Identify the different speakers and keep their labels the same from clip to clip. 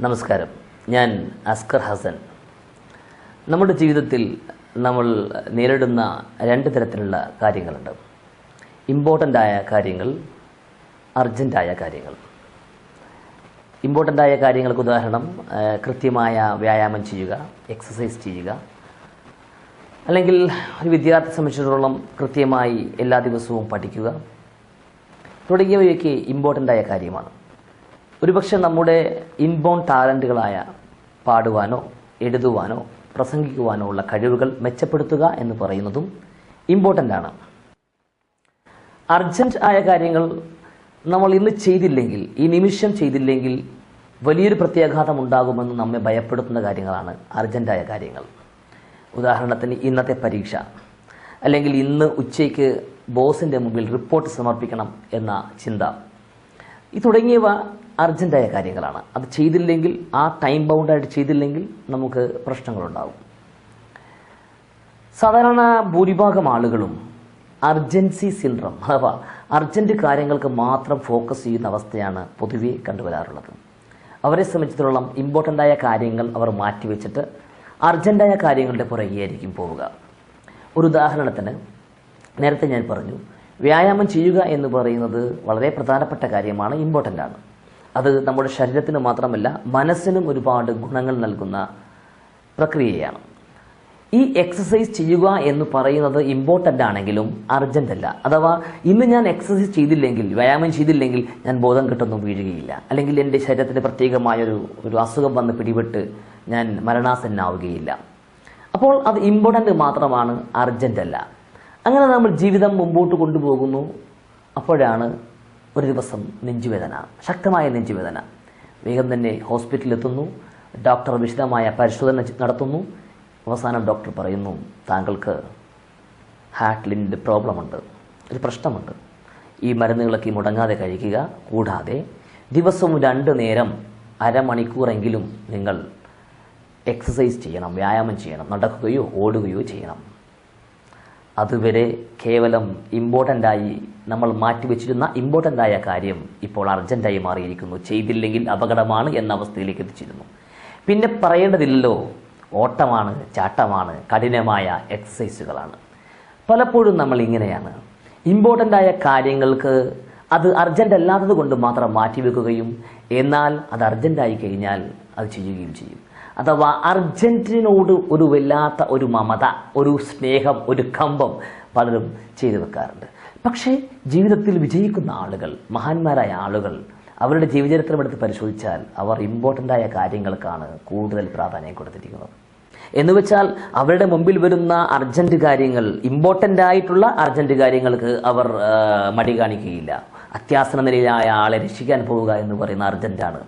Speaker 1: നമസ്കാരം. ഞാൻ അസ്കർ ഹസൻ. നമ്മുടെ ജീവിതത്തിൽ നമ്മൾ നേരിടുന്ന രണ്ട് തരത്തിലുള്ള കാര്യങ്ങളുണ്ട്. ഇമ്പോർട്ടന്റ് ആയ കാര്യങ്ങൾ അർജന്റായ കാര്യങ്ങൾ. ഇമ്പോർട്ടന്റ് ആയ കാര്യങ്ങൾക്ക് ഉദാഹരണം കൃത്യമായ വ്യായാമം ചെയ്യുക എക്സസൈസ് ചെയ്യുക. അല്ലെങ്കിൽ ഒരു വിദ്യാർത്ഥി സംബന്ധിച്ചിടത്തോളം കൃത്യമായി എല്ലാ ദിവസവും പഠിക്കുക. തുടങ്ങിയവയൊക്കെ ഇമ്പോർട്ടന്റ് ആയ കാര്യമാണ്. ഒരുപക്ഷെ നമ്മുടെ ഇൻബോൺ ടാലന്റുകളായ പാടുവാനോ എഴുതുവാനോ പ്രസംഗിക്കുവാനോ ഉള്ള കഴിവുകൾ മെച്ചപ്പെടുത്തുക എന്ന് പറയുന്നതും ഇമ്പോർട്ടന്റ് ആണ്. അർജന്റ് ആയ കാര്യങ്ങൾ നമ്മൾ ഇന്ന് ചെയ്തില്ലെങ്കിൽ ഈ നിമിഷം ചെയ്തില്ലെങ്കിൽ വലിയൊരു പ്രത്യാഘാതം ഉണ്ടാകുമെന്ന് നമ്മെ ഭയപ്പെടുത്തുന്ന കാര്യങ്ങളാണ് അർജന്റായ കാര്യങ്ങൾ. ഉദാഹരണത്തിന് ഇന്നത്തെ പരീക്ഷ അല്ലെങ്കിൽ ഇന്ന് ഉച്ചയ്ക്ക് ബോസിന്റെ മുമ്പിൽ റിപ്പോർട്ട് സമർപ്പിക്കണം എന്ന ചിന്ത. തുടങ്ങിയവ അർജന്റായ കാര്യങ്ങളാണ്. അത് ചെയ്തില്ലെങ്കിൽ ആ ടൈം ബൗണ്ടായിട്ട് ചെയ്തില്ലെങ്കിൽ നമുക്ക് പ്രശ്നങ്ങളുണ്ടാവും. സാധാരണ ഭൂരിഭാഗം ആളുകളും അർജൻസി സിൻഡ്രം അഥവാ അർജന്റ് കാര്യങ്ങൾക്ക് മാത്രം ഫോക്കസ് ചെയ്യുന്ന അവസ്ഥയാണ് പൊതുവെ കണ്ടുവരാറുള്ളത്. അവരെ സംബന്ധിച്ചിടത്തോളം ഇമ്പോർട്ടന്റായ കാര്യങ്ങൾ അവർ മാറ്റിവെച്ചിട്ട് അർജന്റായ കാര്യങ്ങളുടെ പുറകെയായിരിക്കും പോവുക. ഒരു ഉദാഹരണത്തിന് നേരത്തെ ഞാൻ പറഞ്ഞു വ്യായാമം ചെയ്യുക എന്ന് പറയുന്നത് വളരെ പ്രധാനപ്പെട്ട കാര്യമാണ് ഇമ്പോർട്ടന്റ് ആണ്. അത് നമ്മുടെ ശരീരത്തിന് മാത്രമല്ല മനസ്സിനും ഒരുപാട് ഗുണങ്ങൾ നൽകുന്ന പ്രക്രിയയാണ്. ഈ എക്സസൈസ് ചെയ്യുക എന്ന് പറയുന്നത് ഇമ്പോർട്ടന്റ് ആണെങ്കിലും അർജന്റ് അല്ല. അഥവാ ഇന്ന് ഞാൻ എക്സസൈസ് ചെയ്തില്ലെങ്കിൽ വ്യായാമം ചെയ്തില്ലെങ്കിൽ ഞാൻ ബോധം കിട്ടൊന്നും വീഴുകയില്ല. അല്ലെങ്കിൽ എന്റെ ശരീരത്തിന് പ്രത്യേകമായൊരു ഒരു അസുഖം വന്ന് പിടിപെട്ട് ഞാൻ മരണാസന്നാവുകയില്ല. അപ്പോൾ അത് ഇമ്പോർട്ടന്റ് മാത്രമാണ് അർജന്റ് അല്ല. അങ്ങനെ നമ്മൾ ജീവിതം മുമ്പോട്ട് കൊണ്ടുപോകുന്നു. അപ്പോഴാണ് ഒരു ദിവസം നെഞ്ചുവേദന ശക്തമായ നെഞ്ചുവേദന. വേഗം തന്നെ ഹോസ്പിറ്റലിലെത്തുന്നു. ഡോക്ടർ വിശദമായ പരിശോധന നടത്തുന്നു. അവസാനം ഡോക്ടർ പറയുന്നു താങ്കൾക്ക് ഹാർട്ടിലിന്റെ പ്രോബ്ലമുണ്ട്. ഒരു പ്രശ്നമുണ്ട്. ഈ മരുന്നുകളൊക്കെ മുടങ്ങാതെ കഴിക്കുക കൂടാതെ ദിവസവും രണ്ട് നേരം അരമണിക്കൂറെങ്കിലും നിങ്ങൾ എക്സസൈസ് ചെയ്യണം വ്യായാമം ചെയ്യണം നടക്കുകയോ ഓടുകയോ ചെയ്യണം. അതുവരെ കേവലം ഇമ്പോർട്ടന്റായി നമ്മൾ മാറ്റിവെച്ചിരുന്ന ഇമ്പോർട്ടന്റ് ആയ കാര്യം ഇപ്പോൾ അർജന്റായി മാറിയിരിക്കുന്നു. ചെയ്തില്ലെങ്കിൽ അപകടമാണ് എന്ന അവസ്ഥയിലേക്ക് എത്തിച്ചിരുന്നു. പിന്നെ പറയേണ്ടതില്ലല്ലോ. ഓട്ടമാണ് ചാട്ടമാണ് കഠിനമായ എക്സസൈസുകളാണ് പലപ്പോഴും നമ്മൾ ഇങ്ങനെയാണ്. ഇമ്പോർട്ടന്റ് ആയ കാര്യങ്ങൾക്ക് അത് അർജന്റ് അല്ലാത്തത് കൊണ്ട് മാത്രം മാറ്റിവെക്കുകയും എന്നാൽ അത് അർജന്റായി കഴിഞ്ഞാൽ അത് ചെയ്യുകയും ചെയ്യും. അഥവാ അർജന്റിനോട് ഒരു വല്ലാത്ത ഒരു മമത ഒരു സ്നേഹം ഒരു കമ്പം പലരും ചെയ്തു വെക്കാറുണ്ട്. പക്ഷേ ജീവിതത്തിൽ വിജയിക്കുന്ന ആളുകൾ മഹാന്മാരായ ആളുകൾ അവരുടെ ജീവചരിത്രം എടുത്ത് പരിശോധിച്ചാൽ അവർ ഇമ്പോർട്ടന്റായ കാര്യങ്ങൾക്കാണ് കൂടുതൽ പ്രാധാന്യം കൊടുത്തിരിക്കുന്നത്. എന്ന് വെച്ചാൽ അവരുടെ മുമ്പിൽ വരുന്ന അർജന്റ് കാര്യങ്ങൾ ഇമ്പോർട്ടന്റ് ആയിട്ടുള്ള അർജന്റ് കാര്യങ്ങൾക്ക് അവർ മടി കാണിക്കുകയില്ല. അത്യാസന നിലയിലായ ആളെ രക്ഷിക്കാൻ പോവുക എന്ന് പറയുന്ന അർജന്റാണ്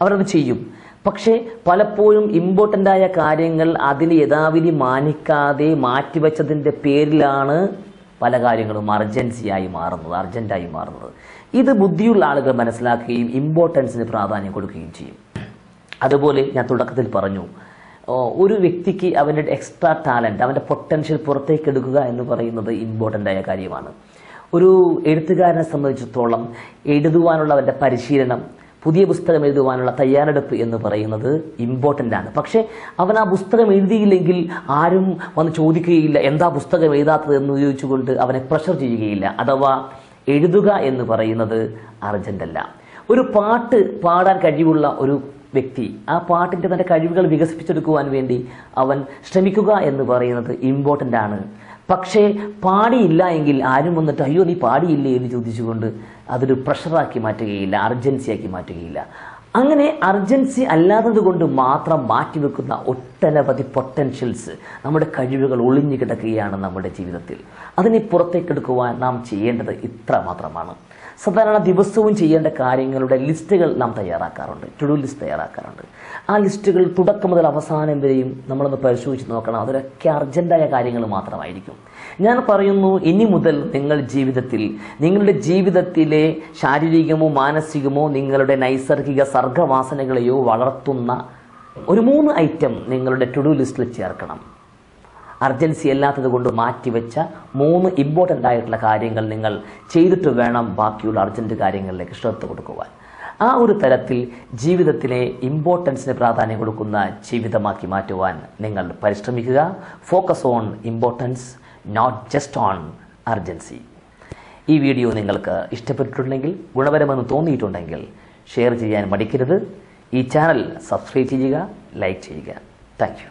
Speaker 1: അവരത് ചെയ്യും. പക്ഷേ പലപ്പോഴും ഇമ്പോർട്ടന്റ് ആയ കാര്യങ്ങൾ അതിന് യഥാവിധി മാനിക്കാതെ മാറ്റിവെച്ചതിന്റെ പേരിലാണ് പല കാര്യങ്ങളും അർജൻസിയായി മാറുന്നത് അർജന്റായി മാറുന്നത്. ഇത് ബുദ്ധിയുള്ള ആളുകൾ മനസ്സിലാക്കുകയും ഇമ്പോർട്ടൻസിന് പ്രാധാന്യം കൊടുക്കുകയും ചെയ്യും. അതുപോലെ ഞാൻ തുടക്കത്തിൽ പറഞ്ഞു ഒരു വ്യക്തിക്ക് അവന്റെ എക്സ്ട്രാ ടാലന്റ് അവന്റെ പൊട്ടൻഷ്യൽ പുറത്തേക്ക് എടുക്കുക എന്ന് പറയുന്നത് ഇമ്പോർട്ടന്റ് ആയ കാര്യമാണ്. ഒരു എഴുത്തുകാരനെ സംബന്ധിച്ചിടത്തോളം എഴുതുവാനുള്ള അവന്റെ പരിശീലനം പുതിയ പുസ്തകം എഴുതുവാനുള്ള തയ്യാറെടുപ്പ് എന്ന് പറയുന്നത് ഇമ്പോർട്ടന്റ് ആണ്. പക്ഷേ അവൻ ആ പുസ്തകം എഴുതിയില്ലെങ്കിൽ ആരും വന്ന് ചോദിക്കുകയില്ല എന്താ പുസ്തകം എഴുതാത്തത് എന്ന് ചോദിച്ചുകൊണ്ട് അവനെ പ്രഷർ ചെയ്യുകയില്ല. അഥവാ എഴുതുക എന്ന് പറയുന്നത് അർജന്റ് അല്ല. ഒരു പാട്ട് പാടാൻ കഴിവുള്ള ഒരു വ്യക്തി ആ പാട്ടിന്റെ തന്റെ കഴിവുകൾ വികസിപ്പിച്ചെടുക്കുവാൻ വേണ്ടി അവൻ ശ്രമിക്കുക എന്ന് പറയുന്നത് ഇമ്പോർട്ടന്റ് ആണ്. പക്ഷേ പാടിയില്ല എങ്കിൽ ആരും വന്നിട്ട് അയ്യോ നീ പാടിയില്ലേ എന്ന് ചോദിച്ചുകൊണ്ട് അതൊരു പ്രഷറാക്കി മാറ്റുകയില്ല അർജൻസിയാക്കി മാറ്റുകയില്ല. അങ്ങനെ അർജൻസി അല്ലാത്തത് കൊണ്ട് മാത്രം മാറ്റിവെക്കുന്ന ഒട്ടനവധി പൊട്ടൻഷ്യൽസ് നമ്മുടെ കഴിവുകൾ ഒളിഞ്ഞു കിടക്കുകയാണ് നമ്മുടെ ജീവിതത്തിൽ. അതിനെ പുറത്തേക്കെടുക്കുവാൻ നാം ചെയ്യേണ്ടത് ഇത്ര മാത്രമാണ്. സാധാരണ ദിവസവും ചെയ്യേണ്ട കാര്യങ്ങളുടെ ലിസ്റ്റുകൾ നാം തയ്യാറാക്കാറുണ്ട്. ടു ഡു ലിസ്റ്റ് തയ്യാറാക്കാറുണ്ട്. ആ ലിസ്റ്റുകൾ തുടക്കം മുതൽ അവസാനം വരെയും നമ്മളൊന്ന് പരിശോധിച്ച് നോക്കണം. അതൊരൊക്കെ അർജന്റായ കാര്യങ്ങൾ മാത്രമായിരിക്കും. ഞാൻ പറയുന്നു ഇനി മുതൽ നിങ്ങൾ ജീവിതത്തിൽ നിങ്ങളുടെ ജീവിതത്തിലെ ശാരീരികമോ മാനസികമോ നിങ്ങളുടെ നൈസർഗിക സർഗവാസനകളെയോ വളർത്തുന്ന ഒരു മൂന്ന് ഐറ്റം നിങ്ങളുടെ ടു ഡു ലിസ്റ്റിൽ ചേർക്കണം. അർജൻസി അല്ലാത്തത് കൊണ്ട് മാറ്റിവെച്ച മൂന്ന് ഇമ്പോർട്ടന്റ് ആയിട്ടുള്ള കാര്യങ്ങൾ നിങ്ങൾ ചെയ്തിട്ട് വേണം ബാക്കിയുള്ള അർജന്റ് കാര്യങ്ങളിലേക്ക് ശ്രദ്ധ കൊടുക്കുവാൻ. ആ ഒരു തരത്തിൽ ജീവിതത്തിലെ ഇമ്പോർട്ടൻസിന് പ്രാധാന്യം കൊടുക്കുന്ന ജീവിതമാക്കി മാറ്റുവാൻ നിങ്ങൾ പരിശ്രമിക്കുക. Focus on importance not just on urgency ഈ വീഡിയോ നിങ്ങൾക്ക് ഇഷ്ടപ്പെട്ടിട്ടുണ്ടെങ്കിൽ ഗുണപരമെന്ന് തോന്നിയിട്ടുണ്ടെങ്കിൽ ഷെയർ ചെയ്യാൻ മടിക്കരുത്. ഈ ചാനൽ സബ്സ്ക്രൈബ് ചെയ്യുക ലൈക്ക് ചെയ്യുക. താങ്ക്